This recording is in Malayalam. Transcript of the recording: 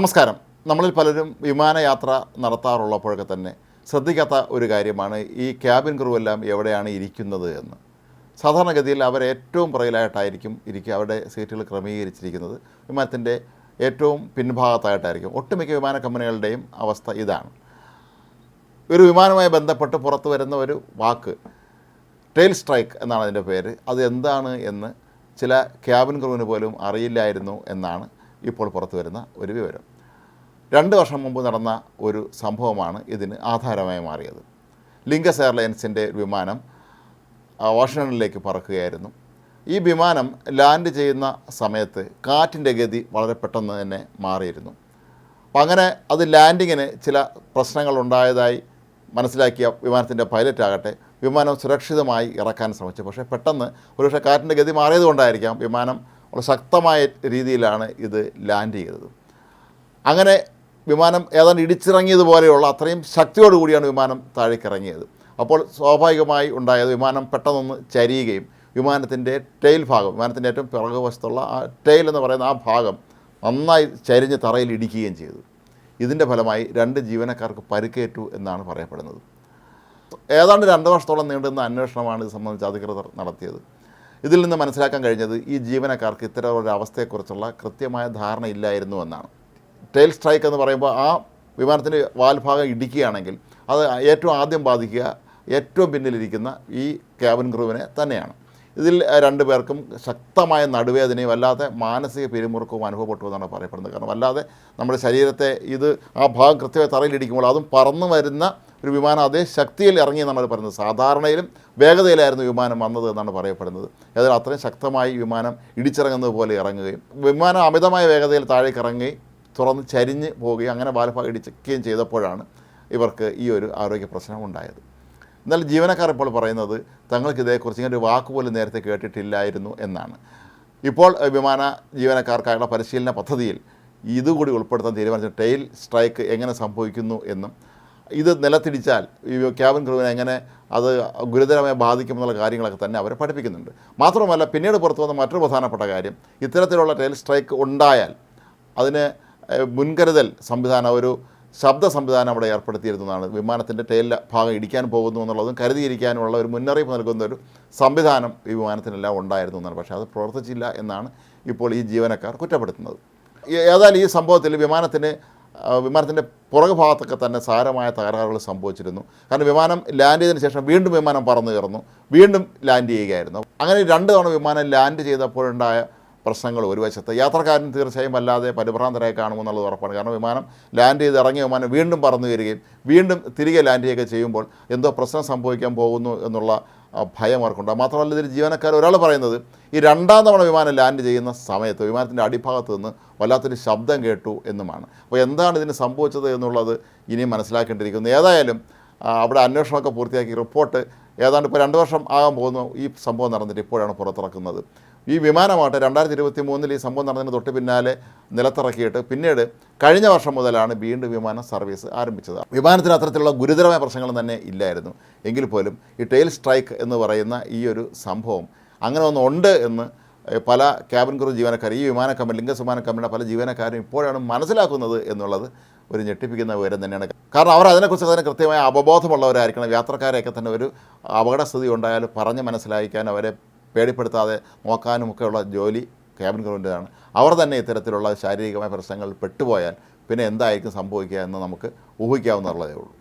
നമസ്കാരം. നമ്മളിൽ പലരും വിമാനയാത്ര നടത്താറുള്ളപ്പോഴൊക്കെ തന്നെ ശ്രദ്ധിക്കാത്ത ഒരു കാര്യമാണ് ഈ ക്യാബിൻ ക്രൂ എല്ലാം എവിടെയാണ് ഇരിക്കുന്നത് എന്ന്. സാധാരണഗതിയിൽ അവർ ഏറ്റവും പുറകിലായിട്ടായിരിക്കും ഇരിക്കുക അവരുടെ സീറ്റുകൾ ക്രമീകരിച്ചിരിക്കുന്നത്. വിമാനത്തിന്റെ ഏറ്റവും പിൻഭാഗത്തായിട്ടായിരിക്കും. ഒട്ടുമിക്ക വിമാന കമ്പനികളുടെയും അവസ്ഥ ഇതാണ്. ഒരു വിമാനവുമായി ബന്ധപ്പെട്ട് പുറത്തു വരുന്ന ഒരു വാക്ക് ടെയിൽ സ്ട്രൈക്ക് എന്നാണ് അതിന്റെ പേര്. അത് എന്താണ് എന്ന് ചില ക്യാബിൻ ക്രൂവിന് പോലും അറിയില്ലായിരുന്നു എന്നാണ് ഇപ്പോൾ പുറത്തു വരുന്ന ഒരു വിവരം. രണ്ട് വർഷം മുമ്പ് നടന്ന ഒരു സംഭവമാണ് ഇതിന് ആധാരമായി മാറിയത്. ലിങ്കസ് എയർലൈൻസിന്റെ വിമാനം വാഷിംഗ്ടണിലേക്ക് പറക്കുകയായിരുന്നു. ഈ വിമാനം ലാൻഡ് ചെയ്യുന്ന സമയത്ത് കാറ്റിന്റെ ഗതി വളരെ പെട്ടെന്ന് തന്നെ മാറിയിരുന്നു. അപ്പം അങ്ങനെ അത് ലാൻഡിങ്ങിന് ചില പ്രശ്നങ്ങൾ ഉണ്ടായതായി മനസ്സിലാക്കിയ വിമാനത്തിന്റെ പൈലറ്റ് ആകട്ടെ വിമാനം സുരക്ഷിതമായി ഇറക്കാൻ ശ്രമിച്ചു. പക്ഷേ പെട്ടെന്ന് ഒരുപക്ഷെ കാറ്റിന്റെ ഗതി മാറിയതുകൊണ്ടായിരിക്കാം വിമാനം വളരെ ശക്തമായ രീതിയിലാണ് ഇത് ലാൻഡ് ചെയ്തത്. അങ്ങനെ വിമാനം ഏതാണ്ട് ഇടിച്ചിറങ്ങിയതുപോലെയുള്ള അത്രയും ശക്തിയോടുകൂടിയാണ് വിമാനം താഴേക്ക് ഇറങ്ങിയത് അപ്പോൾ സ്വാഭാവികമായി ഉണ്ടായത് വിമാനം പെട്ടെന്നൊന്ന് ചരിയുകയും വിമാനത്തിന്റെ ടെയിൽ ഭാഗം വിമാനത്തിന്റെ ഏറ്റവും പിറകുവശത്തുള്ള ആ ടെയിൽ എന്ന് പറയുന്ന ആ ഭാഗം നന്നായി ചരിഞ്ഞ് തറയിൽ ഇടിക്കുകയും ചെയ്തു. ഇതിന്റെ ഫലമായി രണ്ട് ജീവനക്കാർക്ക് പരിക്കേറ്റു എന്നാണ് പറയപ്പെടുന്നത്. ഏതാണ്ട് രണ്ട് വർഷത്തോളം നീണ്ടുന്ന അന്വേഷണമാണ് ഇത് സംബന്ധിച്ച് അധികൃതർ നടത്തിയത്. ഇതിൽ നിന്ന് മനസ്സിലാക്കാൻ കഴിഞ്ഞത് ഈ ജീവനക്കാർക്ക് ഇത്തരം ഒരു അവസ്ഥയെക്കുറിച്ചുള്ള കൃത്യമായ ധാരണ ഇല്ലായിരുന്നു എന്നാണ്. ടെയിൽ സ്ട്രൈക്ക് എന്ന് പറയുമ്പോൾ ആ വിമാനത്തിന്റെ വാൽഭാഗം ഇടിക്കുകയാണെങ്കിൽ അത് ഏറ്റവും ആദ്യം ബാധിക്കുക ഏറ്റവും പിന്നിലിരിക്കുന്ന ഈ ക്യാബിൻ ക്രൂവിനെ തന്നെയാണ്. ഇതിൽ രണ്ടു പേർക്കും ശക്തമായ നടുവേദനയും അല്ലാതെ മാനസിക പിരിമുറുക്കവും അനുഭവപ്പെട്ടു എന്നാണ് പറയപ്പെടുന്നത്. കാരണം അല്ലാതെ നമ്മുടെ ശരീരത്തെ ഇത് ആ ഭാഗം കൃത്യമായി തറയിലിടിക്കുമ്പോൾ അതും പറന്നു വരുന്ന ഒരു വിമാനം അതേ ശക്തിയിൽ ഇറങ്ങി എന്നാണ് പറയുന്നത്. സാധാരണയിലും വേഗതയിലായിരുന്നു വിമാനം വന്നത് എന്നാണ് പറയപ്പെടുന്നത്. ഏതായാലും അത്രയും ശക്തമായി വിമാനം ഇടിച്ചിറങ്ങുന്നത് പോലെ ഇറങ്ങുകയും വിമാനം അമിതമായ വേഗതയിൽ താഴേക്ക് ഇറങ്ങി തുറന്ന് ചരിഞ്ഞ് പോവുകയും അങ്ങനെ ബാലഭാഗം ഇടിക്കുകയും ചെയ്തപ്പോഴാണ് ഇവർക്ക് ഈ ഒരു ആരോഗ്യ പ്രശ്നം ഉണ്ടായത്. എന്നാൽ ജീവനക്കാർ ഇപ്പോൾ പറയുന്നത് തങ്ങൾക്ക് ഇതേക്കുറിച്ച് ഇങ്ങനെ ഒരു വാക്കുപോലും നേരത്തെ കേട്ടിട്ടില്ലായിരുന്നു എന്നാണ്. ഇപ്പോൾ വിമാന ജീവനക്കാർക്കായുള്ള പരിശീലന പദ്ധതിയിൽ ഇതുകൂടി ഉൾപ്പെടുത്താൻ തീരുമാനിച്ച ടെയിൽ സ്ട്രൈക്ക് എങ്ങനെ സംഭവിക്കുന്നു എന്നും ഇത് നിലത്തിടിച്ചാൽ ഈ ക്യാബിൻ ക്രൂവിനെ എങ്ങനെ അത് ഗുരുതരമായി ബാധിക്കുമെന്നുള്ള കാര്യങ്ങളൊക്കെ തന്നെ അവരെ പഠിപ്പിക്കുന്നുണ്ട്. മാത്രമല്ല പിന്നീട് പുറത്തു വന്ന മറ്റൊരു പ്രധാനപ്പെട്ട കാര്യം ഇത്തരത്തിലുള്ള ടെയിൽ സ്ട്രൈക്ക് ഉണ്ടായാൽ അതിന് മുൻകരുതൽ സംവിധാനം ഒരു ശബ്ദ സംവിധാനം അവിടെ ഏർപ്പെടുത്തിയിരുന്നതാണ്. വിമാനത്തിന്റെ ടെയിൽ ഭാഗം ഇടിക്കാൻ പോകുന്നു എന്നുള്ളതും കരുതിയിരിക്കാനുള്ള ഒരു മുന്നറിയിപ്പ് നൽകുന്ന ഒരു സംവിധാനം ഈ വിമാനത്തിനെല്ലാം ഉണ്ടായിരുന്നു എന്നാണ്. പക്ഷേ അത് പ്രവർത്തിച്ചില്ല എന്നാണ് ഇപ്പോൾ ഈ ജീവനക്കാർ കുറ്റപ്പെടുത്തുന്നത്. ഏതായാലും ഈ സംഭവത്തിൽ വിമാനത്തിന് വിമാനത്തിന്റെ പുറകു ഭാഗത്തൊക്കെ തന്നെ സാരമായ തകരാറുകൾ സംഭവിച്ചിരുന്നു. കാരണം വിമാനം ലാൻഡ് ചെയ്തതിന് ശേഷം വീണ്ടും വിമാനം പറന്നു കയറുന്നു. വീണ്ടും ലാൻഡ് ചെയ്യുകയായിരുന്നു. അങ്ങനെ രണ്ട് തവണ വിമാനം ലാൻഡ് ചെയ്തപ്പോഴുണ്ടായ പ്രശ്നങ്ങൾ ഒരു വശത്ത്. യാത്രക്കാരൻ തീർച്ചയായും വല്ലാതെ പരിഭ്രാന്തരായി കാണുമെന്നുള്ളത് ഉറപ്പാണ്. കാരണം വിമാനം ലാൻഡ് ചെയ്ത് ഇറങ്ങിയ വിമാനം വീണ്ടും പറന്നു വരികയും വീണ്ടും തിരികെ ലാൻഡ് ചെയ്യുകയൊക്കെ ചെയ്യുമ്പോൾ എന്തോ പ്രശ്നം സംഭവിക്കാൻ പോകുന്നു എന്നുള്ള ഭയം അവർക്കുണ്ട്. മാത്രമല്ല ഇതിൽ ജീവനക്കാർ ഒരാൾ പറയുന്നത് ഈ രണ്ടാം തവണ വിമാനം ലാൻഡ് ചെയ്യുന്ന സമയത്ത് വിമാനത്തിന്റെ അടിഭാഗത്ത് നിന്ന് വല്ലാത്തൊരു ശബ്ദം കേട്ടു എന്നുമാണ്. അപ്പോൾ എന്താണ് ഇതിന് സംഭവിച്ചത് എന്നുള്ളത് ഇനിയും മനസ്സിലാക്കേണ്ടിയിരിക്കുന്നു. ഏതായാലും അവിടെ അന്വേഷണമൊക്കെ പൂർത്തിയാക്കി റിപ്പോർട്ട് ഏതാണ്ട് ഇപ്പോൾ രണ്ട് വർഷം ആകാൻ പോകുന്നു ഈ സംഭവം നടന്നിട്ട് ഇപ്പോഴാണ് പുറത്തിറക്കുന്നത്. ഈ വിമാനമാകട്ടെ രണ്ടായിരത്തി ഇരുപത്തി മൂന്നിൽ ഈ സംഭവം നടന്നതിന് തൊട്ട് പിന്നാലെ നിലത്തിറക്കിയിട്ട് പിന്നീട് കഴിഞ്ഞ വർഷം മുതലാണ് വീണ്ടും വിമാന സർവീസ് ആരംഭിച്ചത്. വിമാനത്തിന് അത്തരത്തിലുള്ള ഗുരുതരമായ പ്രശ്നങ്ങൾ തന്നെ ഇല്ലായിരുന്നു. എങ്കിൽ പോലും ഈ ടെയിൽ സ്ട്രൈക്ക് എന്ന് പറയുന്ന ഈ ഒരു സംഭവം അങ്ങനെ ഒന്നുണ്ട് എന്ന് പല ക്യാബിൻ ക്രൂ ജീവനക്കാർ ഈ വിമാന കമ്പനി ലിംഗസ് വിമാന കമ്പനിയുടെ പല ജീവനക്കാരും ഇപ്പോഴാണ് മനസ്സിലാക്കുന്നത് എന്നുള്ളത് ഒരു ഞെട്ടിപ്പിക്കുന്ന വിവരം തന്നെയാണ്. കാരണം അവർ അതിനെക്കുറിച്ച് തന്നെ കൃത്യമായ അവബോധമുള്ളവരായിരിക്കണം. യാത്രക്കാരെയൊക്കെ തന്നെ ഒരു അപകടസ്ഥിതി ഉണ്ടായാൽ പറഞ്ഞ് മനസ്സിലാക്കാൻ അവരെ പേടിപ്പെടുത്താതെ നോക്കാനുമൊക്കെയുള്ള ജോലി ക്യാബിൻ ക്രൂവിന്റെതാണ് അവർ തന്നെ ഇത്തരത്തിലുള്ള ശാരീരികമായ പ്രശ്നങ്ങൾ പെട്ടുപോയാൽ പിന്നെ എന്തായിരിക്കും സംഭവിക്കുക എന്ന് നമുക്ക് ഊഹിക്കാവുന്നതേ ഉള്ളൂ.